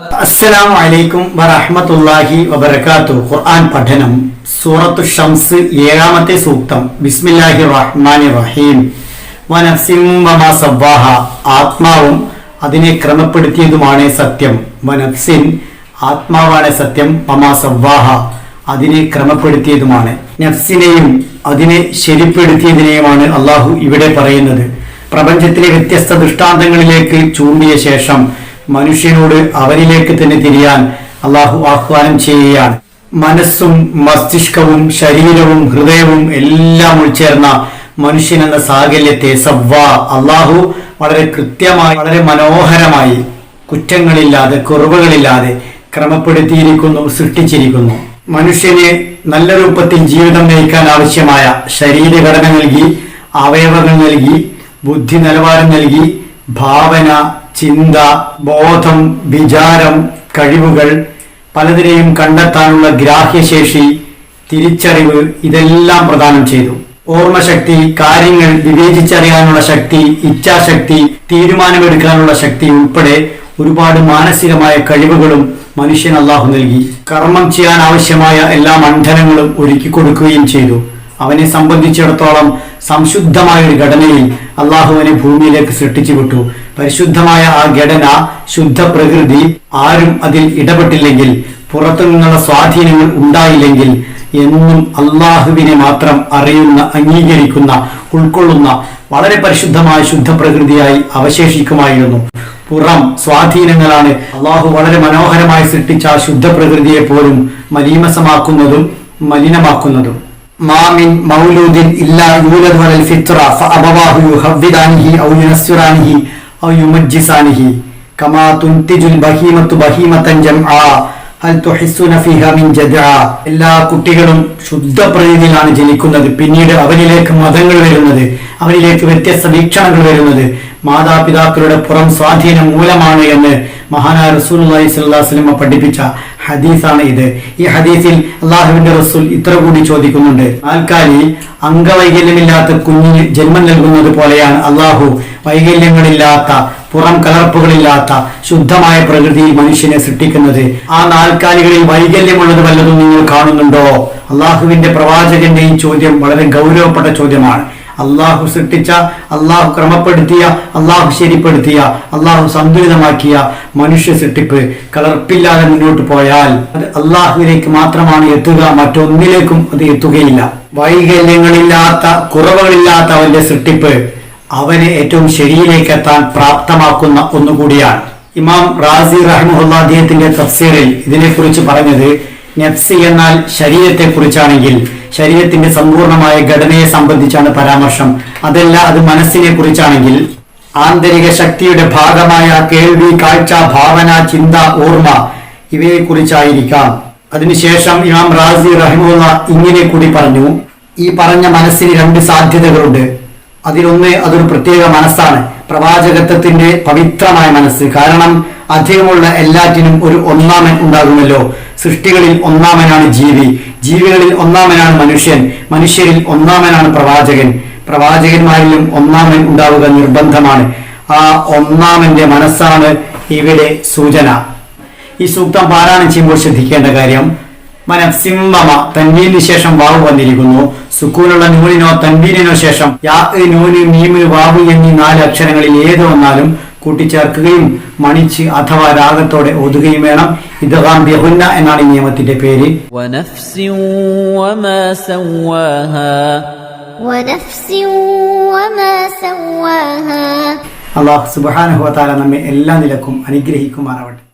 അസ്സലാമു അലൈക്കും വറഹ്മത്തുള്ളാഹി വബർക്കാത്തു ഖുർആൻ പഠനം സൂറത്തു ഷംസ് ഏഴാമത്തെ സൂക്തം. ബിസ്മില്ലാഹി റഹ്മാൻ റഹീം. സവ്വാഹ. ആത്മാവും അതിനെ ക്രമപ്പെടുത്തിയതുമാണ് സത്യം. വനഫ്സിൻ ആത്മാവാണ് സത്യം. വമാ സവ്വാഹ. അതിനെ ക്രമപ്പെടുത്തിയതുമാണ്. നഫ്സിനെയും അതിനെ ശരിപ്പെടുത്തിയതിനെയുമാണ് അള്ളാഹു ഇവിടെ പറയുന്നത്. പ്രപഞ്ചത്തിലെ വ്യത്യസ്ത ദൃഷ്ടാന്തങ്ങളിലേക്ക് ചൂണ്ടിയ ശേഷം മനുഷ്യനോട് അവരിലേക്ക് തന്നെ തിരിയാൻ അള്ളാഹു ആഹ്വാനം ചെയ്യുകയാണ്. മനസ്സും മസ്തിഷ്കവും ശരീരവും ഹൃദയവും എല്ലാം ഉൾച്ചേർന്ന മനുഷ്യൻ എന്ന സാകല്യത്തെ സവ്വ അള്ളാഹു വളരെ കൃത്യമായി വളരെ മനോഹരമായി കുറ്റങ്ങളില്ലാതെ കുറവുകളില്ലാതെ ക്രമപ്പെടുത്തിയിരിക്കുന്നു സൃഷ്ടിച്ചിരിക്കുന്നു. മനുഷ്യന് നല്ല രൂപത്തിൽ ജീവിതം നയിക്കാൻ ആവശ്യമായ ശരീരഘടന നൽകി അവയവങ്ങൾ നൽകി ബുദ്ധി നിലവാരം നൽകി ഭാവന ചിന്ത ബോധം വിചാരം കഴിവുകൾ പലതിനെയും കണ്ടെത്താനുള്ള ഗ്രാഹ്യശേഷി തിരിച്ചറിവ് ഇതെല്ലാം പ്രദാനം ചെയ്തു. ഓർമ്മശക്തി കാര്യങ്ങൾ വിവേചിച്ചറിയാനുള്ള ശക്തി ഇച്ഛാശക്തി തീരുമാനമെടുക്കാനുള്ള ശക്തി ഉൾപ്പെടെ ഒരുപാട് മാനസികമായ കഴിവുകളും മനുഷ്യൻ അള്ളാഹു നൽകി. കർമ്മം ചെയ്യാൻ ആവശ്യമായ എല്ലാ മണ്ഡലങ്ങളും ഒരുക്കി കൊടുക്കുകയും ചെയ്തു. അവനെ സംബന്ധിച്ചിടത്തോളം സംശുദ്ധമായ ഒരു ഘടനയിൽ അള്ളാഹുവിനെ ഭൂമിയിലേക്ക് സൃഷ്ടിച്ചു വിട്ടു. പരിശുദ്ധമായ ആ ഘടന ശുദ്ധ പ്രകൃതി ആരും അതിൽ ഇടപെട്ടില്ലെങ്കിൽ പുറത്തു നിന്നുള്ള സ്വാധീനങ്ങൾ ഉണ്ടായില്ലെങ്കിൽ എന്നും അള്ളാഹുവിനെ മാത്രം അറിയുന്ന അംഗീകരിക്കുന്ന ഉൾക്കൊള്ളുന്ന വളരെ പരിശുദ്ധമായ ശുദ്ധ പ്രകൃതിയായി അവശേഷിക്കുമായിരുന്നു. പുറം സ്വാധീനങ്ങളാണ് അള്ളാഹു വളരെ മനോഹരമായി സൃഷ്ടിച്ച ശുദ്ധ പ്രകൃതിയെ പോലും മലീമസമാക്കുന്നതും മലിനമാക്കുന്നതും. മാമിൻ മൗലൂദിൻ ഇല്ലാ ഔ ഔ ഹൽ തുഹിസ്സുന മിൻ എല്ലാ കുട്ടികളും ശുദ്ധ പ്രകൃതിയിലാണ് ജനിക്കുന്നത്. പിന്നീട് അവരിലേക്ക് മതങ്ങൾ വരുന്നത്. അവനിലേക്ക് വ്യത്യസ്ത വീക്ഷണങ്ങൾ വരുന്നത്. മാതാപിതാക്കളുടെ പുറം സ്വാധീനം മൂലമാണ് എന്ന് മഹാനായ റസൂൽ സ്വല്ലല്ലാഹു പഠിപ്പിച്ച ഹദീസാണ് ഇത്. ഈ ഹദീസിൽ അള്ളാഹുവിന്റെ റസൂൽ ഇത്ര കൂടി ചോദിക്കുന്നുണ്ട്. ആൽക്കാലി അംഗവൈകല്യമില്ലാത്ത കുഞ്ഞിന് ജന്മം നൽകുന്നത് പോലെയാണ് അള്ളാഹു വൈകല്യങ്ങളില്ലാത്ത പുറം കലർപ്പുകളില്ലാത്ത ശുദ്ധമായ പ്രകൃതിയിൽ മനുഷ്യനെ സൃഷ്ടിക്കുന്നത്. ആ നാൽക്കാലികളിൽ വൈകല്യമുള്ളത് വല്ലതും നിങ്ങൾ കാണുന്നുണ്ടോ? അള്ളാഹുവിന്റെ പ്രവാചകന്റെ ഈ ചോദ്യം വളരെ ഗൗരവപ്പെട്ട ചോദ്യമാണ്. അള്ളാഹു സൃഷ്ടിച്ച അള്ളാഹു ക്രമപ്പെടുത്തിയ അള്ളാഹു ശരിപ്പെടുത്തിയ അള്ളാഹു സന്തുലിതമാക്കിയ മനുഷ്യ സൃഷ്ടിപ്പ് കലർപ്പില്ലാതെ മുന്നോട്ട് പോയാൽ അത് അള്ളാഹുവിലേക്ക് മാത്രമാണ് എത്തുക മറ്റൊന്നിലേക്കും അത് എത്തുകയില്ല. വൈകല്യങ്ങളില്ലാത്ത കുറവുകളില്ലാത്ത അവന്റെ സൃഷ്ടിപ്പ് അവനെ ഏറ്റവും ശരിയിലേക്ക് എത്താൻ പ്രാപ്തമാക്കുന്ന ഒന്നുകൂടിയാണ്. ഇമാം റാസി റഹ്മുല്ല അദ്ദേഹത്തിന്റെ തഫ്സീറിൽ ഇതിനെക്കുറിച്ച് പറഞ്ഞത് നെഫ്സി എന്നാൽ ശരീരത്തെ കുറിച്ചാണെങ്കിൽ ശരീരത്തിന്റെ സമ്പൂർണമായ ഘടനയെ സംബന്ധിച്ചാണ് പരാമർശം. അതല്ല അത് മനസ്സിനെ കുറിച്ചാണെങ്കിൽ ആന്തരിക ശക്തിയുടെ ഭാഗമായ കേൾവി കാഴ്ച ഭാവന ചിന്ത ഓർമ്മ ഇവയെ കുറിച്ചായിരിക്കാം അതിനുശേഷം ഇമാം റാസി റഹിമുള്ള ഇങ്ങനെ കൂടി പറഞ്ഞു ഈ പറഞ്ഞ മനസ്സിന് രണ്ട് സാധ്യതകളുണ്ട്. അതിലൊന്ന് അതൊരു പ്രത്യേക മനസ്സാണ് പ്രവാചകത്വത്തിന്റെ പവിത്രമായ മനസ്സ്. കാരണം അധികമുള്ള എല്ലാറ്റിനും ഒരു ഒന്നാമൻ ഉണ്ടാകുമല്ലോ. സൃഷ്ടികളിൽ ഒന്നാമനാണ് ജീവി. ജീവികളിൽ ഒന്നാമനാണ് മനുഷ്യൻ. മനുഷ്യരിൽ ഒന്നാമനാണ് പ്രവാചകൻ. പ്രവാചകന്മാരിലും ഒന്നാമൻ ഉണ്ടാവുക നിർബന്ധമാണ്. ആ ഒന്നാമന്റെ മനസ്സാണ് ഇവിടെ സൂചന. ഈ സൂക്തം പാരായണം ചെയ്യുമ്പോൾ ശ്രദ്ധിക്കേണ്ട കാര്യം മനസിംഹമ തൻവീനു ശേഷം വാവ് വന്നിരിക്കുന്നു. സുക്കൂനുള്ള നൂലിനോ തൻവീനോ ശേഷം യാ നൂന് മീമ് വാവ് എന്നീ നാല് അക്ഷരങ്ങളിൽ ഏത് വന്നാലും കൂട്ടിച്ചേർക്കുകയും മണിച്ച് അഥവാ രാഗത്തോടെ ഓതുകയും വേണം. ഇദ്ഗാം ബിഹുന്ന എന്നാണ് ഈ നിയമത്തിന്റെ പേര്. അള്ളാഹ് സുബാനഹുവ നമ്മെ എല്ലാ നിലക്കും അനുഗ്രഹിക്കുമാറാവട്ടെ.